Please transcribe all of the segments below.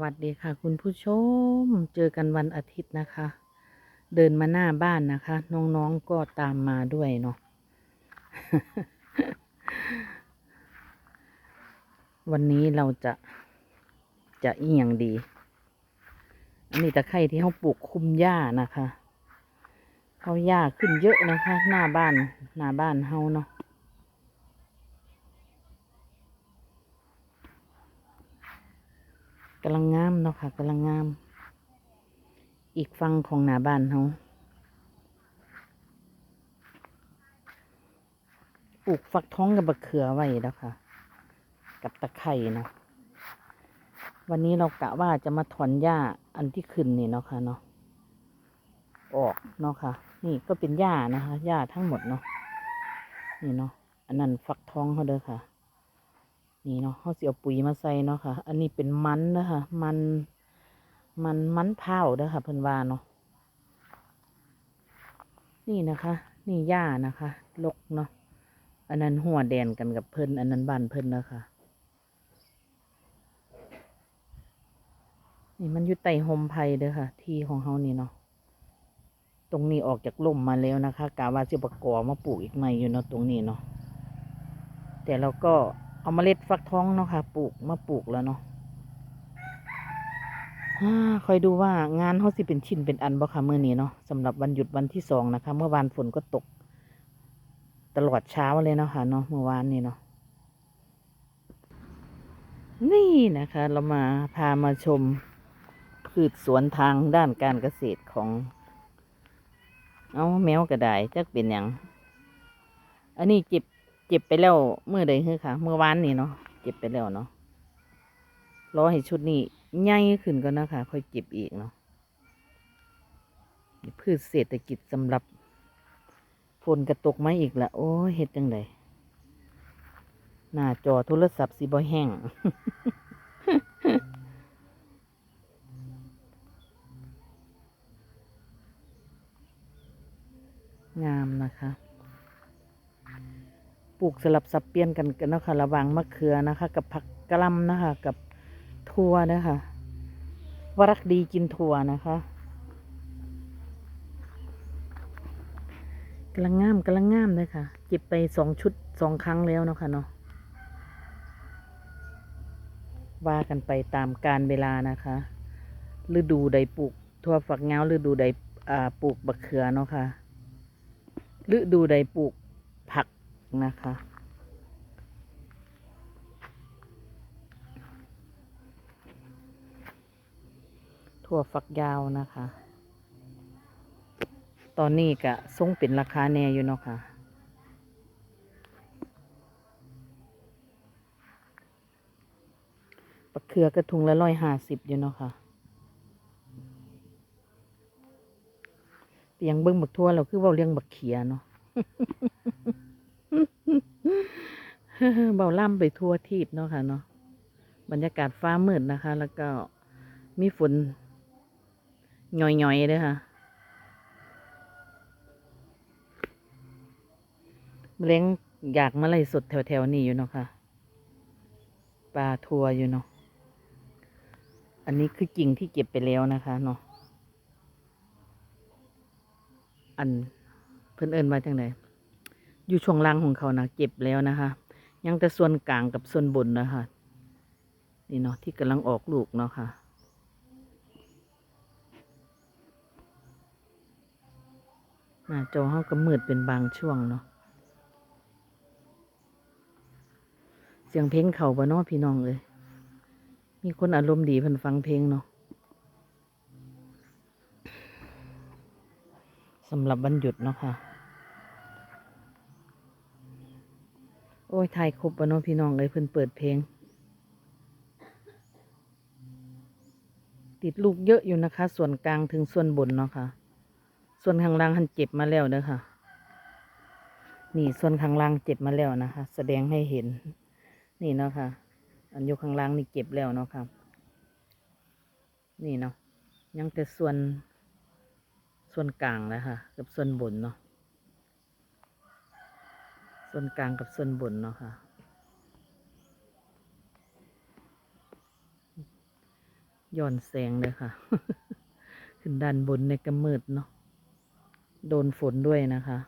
วัสดีค่ะ คุณผู้ชม เจอกันวันอาทิตย์นะคะ เดินมาหน้าบ้านนะคะ น้องๆก็ตามมาด้วยเนาะวันนี้เราจะจะอียงดีอันนี้ตะไคร่ที่เขาปลูกคุมหญ้านะคะเขาหญ้าขึ้นเยอะนะคะ หน้าบ้านหน้าบ้านเฮาเนาะ กำลังงามเนาะค่ะกำลังงาม อีกฝั่งของหนาบ้านเขาปลูกฟักท้องกับบักเขือไว้แล้วค่ะ กับตะไคร่เนาะวันนี้เรากะว่าจะมาถอนหญ้าอันที่ขึ้นนี่เนาะค่ะเนาะออกเนาะค่ะ นี่ก็เป็นหญ้านะคะหญ้าทั้งหมดเนาะนี่เนาะอันนั้นฟักท้องเขาเด้อค่ะ นี่เนาะเขาสิเอาปุ๋ยมาใส่เนาะค่ะ อันนี้เป็นมันนะคะมัน มันมันเผาเด้อค่ะเพิ่นว่าเนาะนี่นะคะ นี่หญ้านะคะลกเนาะอันนั้นหัวแดนกันกับเพิ่นอันนั้นบ้านเพิ่นนะคะนี่มันอยู่ใต้โฮมไผ่เด้อค่ะ ที่ของเฮานี่เนาะตรงนี้ออกจากล่มมาแล้วนะคะกะว่าจะประกอบมาปลูกอีกใหม่อยู่เนาะตรงนี้เนาะแต่เราก็ เอาเมล็ดฟักทองเนาะค่ะ ปลูกมาปลูกแล้วเนาะอ่าคอยดูว่างานเขาสิเป็นชิ้นเป็นอันบ่ค่ะมื่อนี้เนาะสำหรับวันหยุดวันที่สองนะคะ เมื่อวานฝนก็ตก ตลอดเช้าเลยเนาะค่ะเนาะเมื่อวานนี่เนาะนี่นะคะ เรามาพามาชมพืชสวนทางด้านการเกษตรของ เอาแมวกระไดจักเป็นอย่าง อันนี้เจ็บ เจ็บไปแล้วเมื่อใดคือค่ะ เมื่อวานนี่เนาะเจ็บไปแล้วเนาะรอให้ชุดนี้ใหญ่ขึ้นก่อนะคะค่อยเจ็บอีกเนาะพืชเศรษฐกิจสำหรับฝนกระตกมาอีกละโอ้เฮ็ดจังไดหน้าจอโทรศัพท์สิบ่แห้งงามนะคะ ปลูกสลับสับเปลี่ยนกันกันนะคะระหว่างมะเขือนะคะ กับผักกะล่ำนะคะ กับถั่วนะคะวรักดีกินถั่วนะคะกำลังงามกำลังงามเลยค่ะเก็บไปสองชุดสองครั้งแล้วเนาะค่ะเนาะว่ากันไปตามการเวลานะคะฤดูใดปลูกถั่วฝักยาฤดูใดปลูกบักเขือเนาะค่ะฤดูใดปลูกผัก นะคะ ถั่วฝักยาวนะคะ ตอนนี้ก็ทรงเป็นราคาแน่อยู่เนาะค่ะปักเขือกระทุงละร้อยห้าสิบอยู่เนาะค่ะเปียงเบิ้งบักทั่วเราคือว่าเลี้ยงบักเขียเนาะ เบาล่ำไปทั่วทีบเนาะค่ะเนาะบรรยากาศฟ้ามืดนะคะ แล้วก็มีฝนหย่อยๆเลยค่ะเล้งอยากมาไล่สดแถวๆนี้อยู่เนาะค่ะปลาทัวอยู่เนาะอันนี้คือกิ่งที่เก็บไปแล้วนะคะเนาะอันเพิ่นเอินมาจังไหนอยู่ช่วงล่างของเขานะเก็บแล้วนะคะ ยังแต่ส่วนกลางกับส่วนบนนะคะ นี่เนาะที่กำลังออกลูกเนาะค่ะ หน้าจอเขาก็มืดเป็นบางช่วงเนาะ เสียงเพลงเข่าบ่เนาะพี่น้องเลย มีคนอารมณ์ดีเพิ่นฟังเพลงเนาะสำหรับวันหยุดเนาะค่ะ โอ้ยถ่ายครบบ่เนาะพี่น้องเลยเพิ่นเปิดเพลง ติดลูกเยอะอยู่นะคะ ส่วนกลางถึงส่วนบนเนาะค่ะ ส่วนข้างล่างหันเจ็บมาแล้วเด้อค่ะ นี่ส่วนข้างล่างเจ็บมาแล้วนะคะ แสดงให้เห็น นี่เนาะค่ะ อันอยู่ข้างล่างนี่เก็บแล้วเนาะค่ะ นี่เนาะยังแต่ส่วนส่วนกลางแล้วค่ะกับส่วนบนเนาะ ส่วนกลางกับส่วนบนเนาะค่ะ ย้อนแสงเลยค่ะ ขึ้นด้านบนในกระมืดเนาะ โดนฝนด้วยนะคะ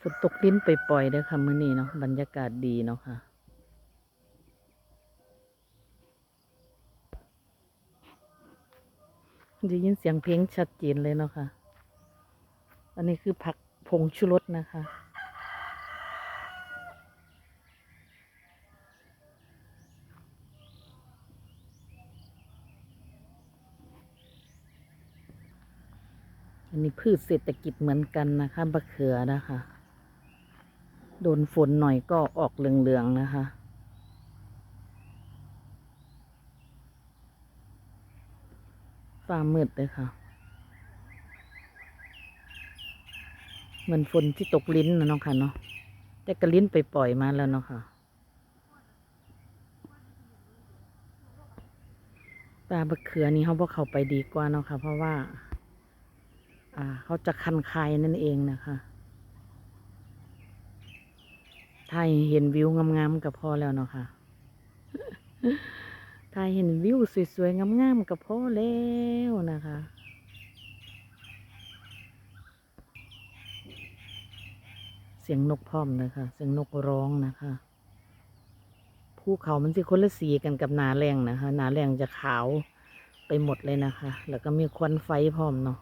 ฝนตกลิ้นไปปล่อยเด้อค่ะมื้อนี้เนาะบรรยากาศดีเนาะค่ะได้ยินเสียงเพลงชัดเจนเลยเนาะค่ะ อันนี้คือผักผงชูรสนะคะอันนี้พืชเศรษฐกิจเหมือนกันนะคะบะเขือนะคะ โดนฝนหน่อยก็ออกเหลืองๆนะคะ ฟ้ามืดเลยค่ะ เหมือนฝนที่ตกลิ้นนะเนาะค่ะเนาะ แต่กระลิ้นไปปล่อยมาแล้วเนาะค่ะปลาบะเขือนี่เขาบอกเขาไปดีกว่าเนาะค่ะ เพราะว่า อ่า เขาจะคันคายนั่นเองนะคะ ถ้ายเห็นวิวงามๆก็พอแล้วเนาะค่ะถ้ายเห็นวิวสวยๆงามๆก็พอแล้วนะคะเสียงนกพร้อมนะคะเสียงนกร้องนะคะภูเขามันสิคนละสีกันกับหนาแรงนะคะหนาแรงจะขาวไปหมดเลยนะคะ แล้วก็มีควันไฟพร้อมเนาะ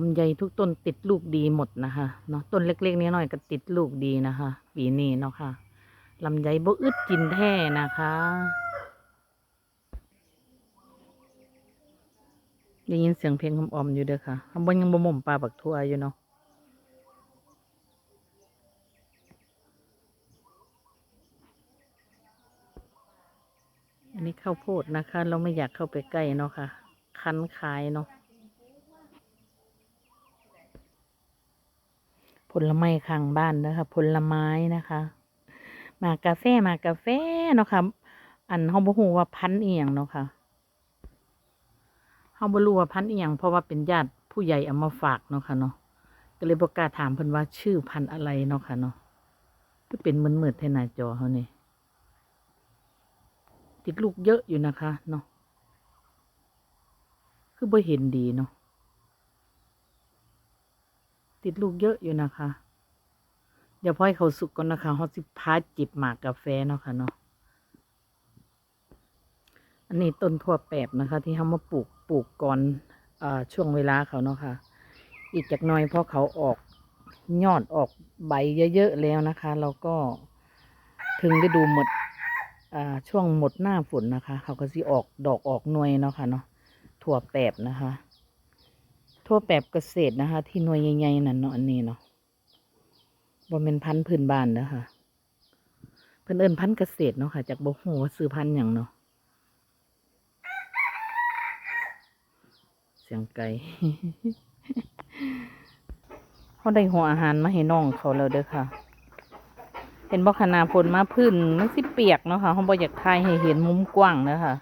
ลำไยทุกต้นติดลูกดีหมดนะคะเนาะต้นเล็กๆนี้หน่อยก็ติดลูกดีนะคะปีนี้เนาะค่ะลำไยบ่อึดกินแท้นะคะได้ยินเสียงเพลงคำออมอยู่เด้อค่ะคำบนยังบ่มมปลาบักทั่วอยู่เนาะอันนี้ข้าวโพดนะคะ เราไม่อยากเข้าไปใกล้เนาะค่ะ คันคายเนาะ ผลไม้ข้างบ้านนะคะผลไม้นะคะ มากาแฟมากาแฟเนาะค่ะอันเฮาบ่ฮู้ว่าพันธุ์อียงเนาะค่ะเฮาบ่รู้ว่าพันธุ์อียงเพราะว่าเป็นญาติผู้ใหญ่เอามาฝากเนาะค่ะเนาะก็เลยบ่กล้าถามเพิ่นว่าชื่อพันอะไรเนาะค่ะเนาะคือเป็นมืดๆแท่หน้าจอเฮาเนี่ยติดลูกเยอะอยู่นะคะเนาะคือบ่เห็นดีเนาะ ติดลูกเยอะอยู่นะคะ เดี๋ยวพอให้เขาสุกก่อนนะคะเขาสิพาจิบหมากกาแฟเนาะค่ะเนาะอันนี้ต้นทั่วแปบนะคะ ที่เขามาปลูกปลูกก่อนอช่วงเวลาเขาเนาะค่ะ อีกจากน้อยเพราะเขาออกยอดออกใบเยอะๆแล้วนะคะเราก็ถึงได้ดูหมดช่วงหมดหน้าฝนนะคะ เขาก็สิออกดอกออกหน่วยเนาะค่ะเนาะถั่วแปบนะคะ ทั่วแบบเกษตรนะคะ ที่หน่วยใหญ่ๆนั่นเนาะอันนี้เนาะบ่เป็นพันธุ์พื้นบ้านนะคะเพิ่นเอิ้นพันธุ์เกษตรเนาะค่ะ จากบ่ฮู้ว่าซื้อพันธุ์หยังเนาะเสียงไก่เขาได้หัวอาหารมาให้น้องเขาแล้วเด้อค่ะ เห็นบ่ขนาฝนมาพื้นมันสิเปียกเนาะค่ะเขาบ่อยากถ่ายให้เห็นมุมกว้างเด้อค่ะ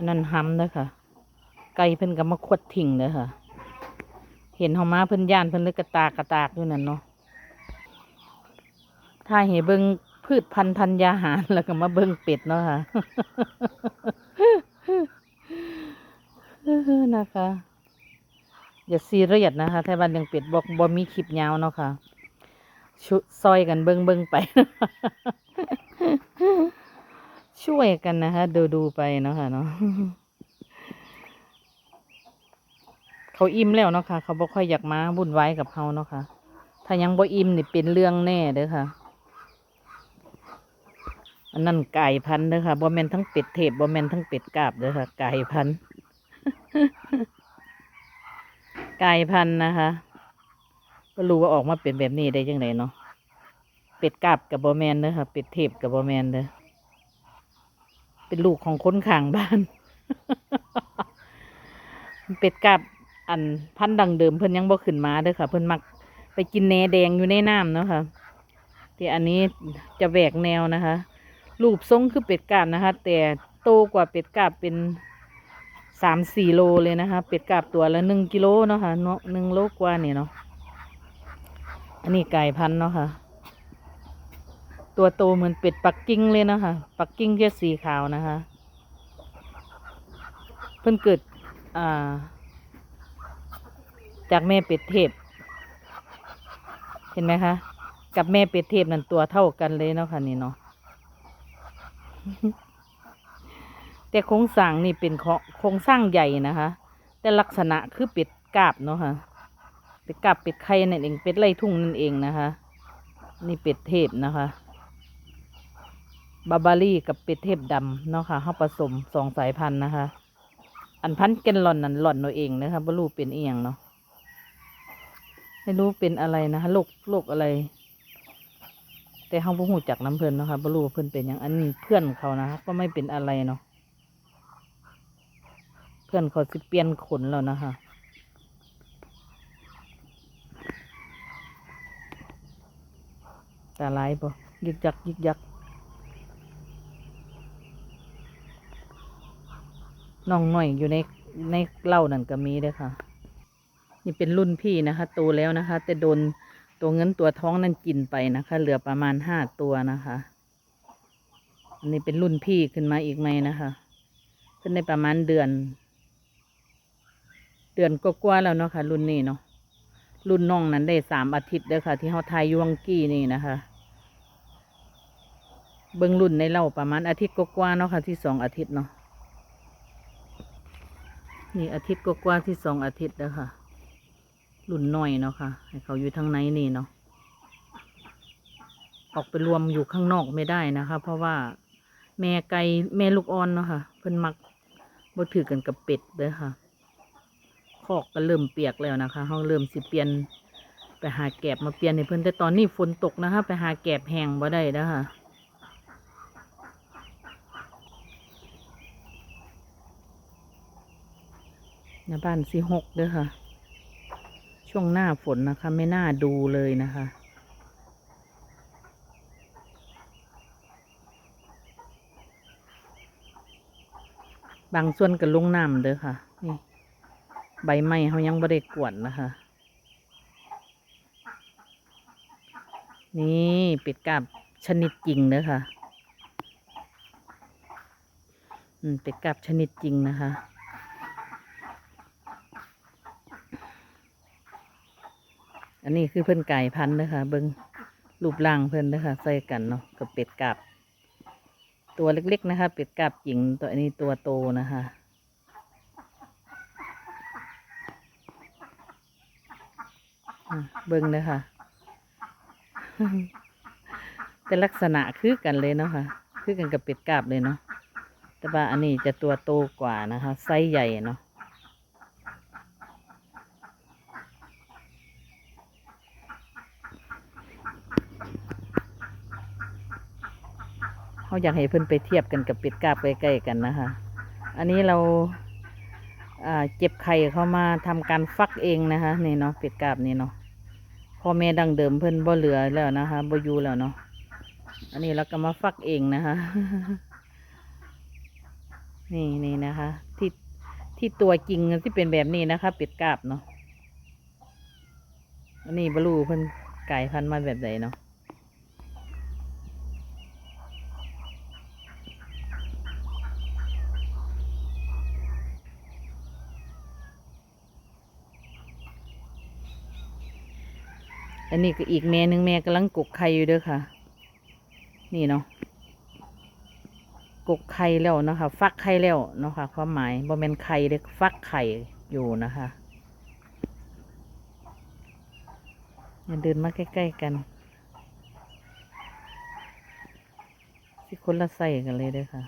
อันนั้น ห้ำเด้อค่ะไก่เพิ่นก็มาขวดทิ้งเด้อค่ะ เห็นเฮามาเพิ่นย่านเพิ่นเลยกระตากกระตากอยู่นั่นเนาะถ้าเห็นเบิ่งพืชพันธุ์ธัญญาหารแล้วก็มาเบิ่งเป็ดเนาะค่ะนะคะ อย่าซีเรียสนะคะถ้าบ้านยังเป็ดบอกบ่มีคลิปยาวเนาะค่ะชุดซอยกันเบิ่งเบิ่งไป ช่วยกันนะคะดูดูไปเนาะค่ะเนาะเขาอิ่มแล้วเนาะค่ะ เขาบ่ค่อยอยากมาวุ่นวายกับเขาเนาะค่ะ ถ้ายังบ่อิ่มนี่เป็นเรื่องแน่เด้อค่ะอันนั้นไก่พันเด้อค่ะบ่แมนทั้งเป็ดเทพบ่แมนทั้งเป็ดกาบเด้อค่ะ ไก่พันไก่พันนะคะก็รู้ว่าออกมาเป็นแบบนี้ได้ยังไงเนาะเป็ดกาบกับบ่แมนเด้อค่ะ เป็ดเทพกับบ่แมนเด้อ เป็นลูกของคนข้างบ้าน เป็ดกาบอันพันดังเดิมเพิ่นยังบ่ขึ้นมาเด้อค่ะ เพิ่นมักไปกินแหนแดงอยู่ในน้ำเนาะค่ะที่อันนี้จะแหวกแนวนะคะรูปทรงคือเป็ดกาบนะคะ แต่โตกว่าเป็ดกาบเป็นสามสี่โลเลยนะคะ เป็ดกาบตัวละหนึ่งกิโลเนาะค่ะเนาะหนึ่งโลกว่านี่เนาะอันนี้ไก่พันเนาะค่ะ ตัวโตเหมือนเป็ดปักกิ่งเลยนะคะปักกิ่งจะสีขาวนะคะ เพิ่นเกิดอ่า จากแม่เป็ดเทพ เห็นไหมคะ กับแม่เป็ดเทพนั่นตัวเท่ากันเลยเนาะค่ะนี่เนาะแต่โครงสร้างนี่เป็นโครงสร้างใหญ่นะคะ แต่ลักษณะคือเป็ดกาบเนาะค่ะเป็ดกาบเป็ดไข่นั่นเองเป็ดไล่ทุ่งนั่นเองนะคะ นี่เป็ดเทพนะคะ บาบารี่กับเป็ดเทพดำเนาะค่ะเขาผสมสองสายพันธุ์นะคะ อันพันธุ์แกนหล่อนนั่นหล่อนเอาเองนะคะบ่รู้เป็นเอียงเนาะไม่รู้เป็นอะไรนะคะโรคโรคอะไร แต่เขาบ่หูจักน้ำเพิ่นเนาะคะบ่รู้เพิ่นเป็นหยังอันนี้เพื่อนเขานะคะก็ไม่เป็นอะไรเนาะเพื่อนเขาสิเปลี่ยนขนแล้วนะคะแตาลายปะยึกยักยึกยัก น้องหน่อยอยู่ในในเหล้านั่นก็มีเด้ค่ะ นี่เป็นรุ่นพี่นะคะโตแล้วนะคะ แต่โดนตัวเงินตัวท้องนั่นกินไปนะคะ เหลือประมาณห้าตัวนะคะอันนี้เป็นรุ่นพี่ขึ้นมาอีกไหมนะคะขึ้นในประมาณเดือน เดือนก็กว่าๆแล้วเนาะค่ะ รุ่นนี้เนาะรุ่นน้องนั้นได้สามอาทิตย์เด้อค่ะ ที่เขาทายยวงกี้นี่นะคะ เบิ้งรุ่นในเล่าประมาณอาทิตย์ก็กว่าๆเนาะค่ะที่สองอาทิตย์เนาะ นี่อาทิตย์ก็กว่าที่สองอาทิตย์เด้อค่ะรุ่นน้อยเนาะค่ะ ให้เขาอยู่ทางในนี่เนาะออกไปรวมอยู่ข้างนอกไม่ได้นะคะ เพราะว่าแม่ไก่แม่ลูกอ่อนเนาะค่ะ เพิ่นมักบ่ถือกันกับเป็ดเด้อค่ะคอกก็เริ่มเปียกแล้วนะคะเขาเริ่มสิเปลี่ยนไปหาแกบมาเปลี่ยนให้เพิ่นแต่ตอนนี้ฝนตกนะคะ ไปหาแกบแห้งบ่ได้แล้วค่ะ ห นบ้านสิหกเด้อค่ะ ช่วงหน้าฝนนะคะ ไม่น่าดูเลยนะคะบางส่วนก็ลงน้ำเด้อค่ะ นี่ ใบไม้เขายังไม่ได้กวดนะคะ นี่เป็ดกาบชนิดจริงเด้อค่ะ อืมเป็ดกาบชนิดจริงนะคะ อันนี้คือเพิ่นไก่พันธุ์เด้อค่ะเบิ้งรูปร่างเพิ่นเด้อค่ะใส่กันเนาะกับเป็ดกาบตัวเล็กๆนะคะ เป็ดกาบหญิงตัวนี้ตัวโตนะคะเบิ้งเลยค่ะแต่ลักษณะคือกันเลยเนาะค่ะ คือกันกับเป็ดกาบเลยเนาะแต่ว่าอันนี้จะตัวโตกว่านะคะ ไซส์ใหญ่เนาะ เขาอยากให้เพิ่นไปเทียบกันกับเป็ดกาบใกล้ๆกันนะคะ อันนี้เราเจ็บไข่เข้ามาทำการฟักเองนะคะนี่เนาะเป็ดกาบนี่เนาะพ่อแม่ดังเดิมเพิ่นบ่เหลือแล้วนะคะบ่อยู่แล้วเนาะอันนี้เราก็มาฟักเองนะคะ นี่นี่นะคะ ที่ที่ตัวจริงที่เป็นแบบนี้นะคะ เป็ดกาบเนาะอันนี้บรูเพิ่นไก่พันมาแบบไหนเนาะ นนี้ก็อีกแม่หนึ่งแม่กำลังกกไข่อยู่เด้อค่ะ นี่เนาะกกไข่แล้วนะคะ ฟักไข่แล้วเนาะคะความหมายบ่แม่นไข่เด็กฟักไข่อยู่นะคะเดินมาใกล้ๆกันสิคนละใส่กันเลยเด้อค่ะ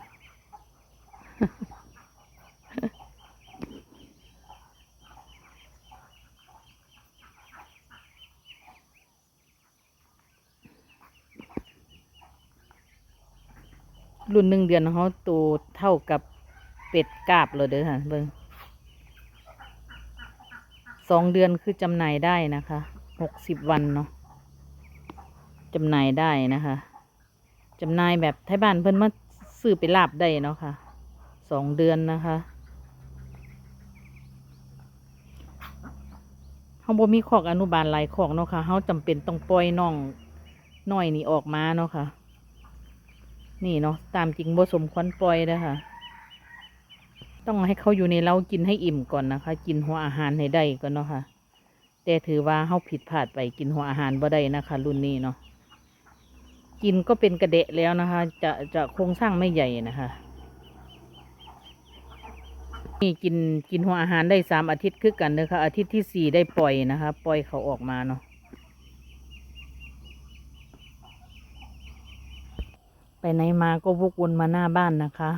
รุ่นหนึ่งเดือนเขาโตเท่ากับเป็ดกาบเลยเด้อค่ะเบิ่งสองเดือนคือจำหน่ายได้นะคะหกสิบวันเนาะจำหน่ายได้นะคะจำหน่ายแบบไทยบ้านเพิ่นมาซื้อไปลาบได้เนาะค่ะสองเดือนนะคะเขาบ่มีคอกอนุบาลหลายคอกเนาะค่ะเขาจำเป็นต้องปล่อยน้องน้อยนี่ออกมาเนาะค่ะ นี่เนาะตามจริงบ่สมควรปล่อยนะคะต้องให้เขาอยู่ในเล้ากินให้อิ่มก่อนนะคะ กินหัวอาหารให้ได้ก่อนเนาะค่ะ แต่ถือว่าเขาผิดพลาดไปกินหัวอาหารบ่ได้นะคะ รุ่นนี้เนาะกินก็เป็นกระเดะแล้วนะคะ จะจะโครงสร้างไม่ใหญ่นะคะนี่กินกินหัวอาหารได้สามอาทิตย์คือกันเลยค่ะอาทิตย์ที่สี่ได้ปล่อยนะคะ ปล่อยเขาออกมาเนาะ ไปไหนมาก็วกวนมาหน้าบ้านนะคะ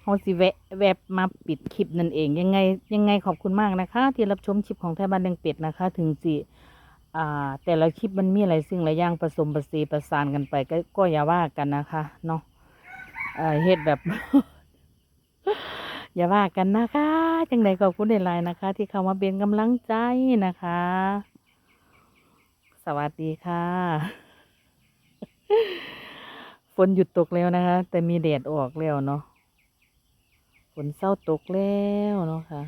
เขาสิแวะแวบมาปิดคลิปนั่นเอง ยังไง ยังไงขอบคุณมากนะคะ ที่รับชมคลิปของไทยบ้านเลี้ยงเป็ดนะคะ ถึงสิอ่า แต่ละคลิปมันมีอะไรซึ่งหลายอย่างผสมผสานประสานกันไป ก็ก็อย่าว่ากันนะคะเนาะเออเฮ็ดแบบ อย่าว่ากันนะคะจังใดขอบคุณในไลน์นะคะ ที่เข้ามาเป็นกำลังใจนะคะ สวัสดีค่ะ นหยุดตกแล้วนะคะ แต่มีแดดออกแล้วเนาะฝนเศร้าตกแล้วเนาะค่ะ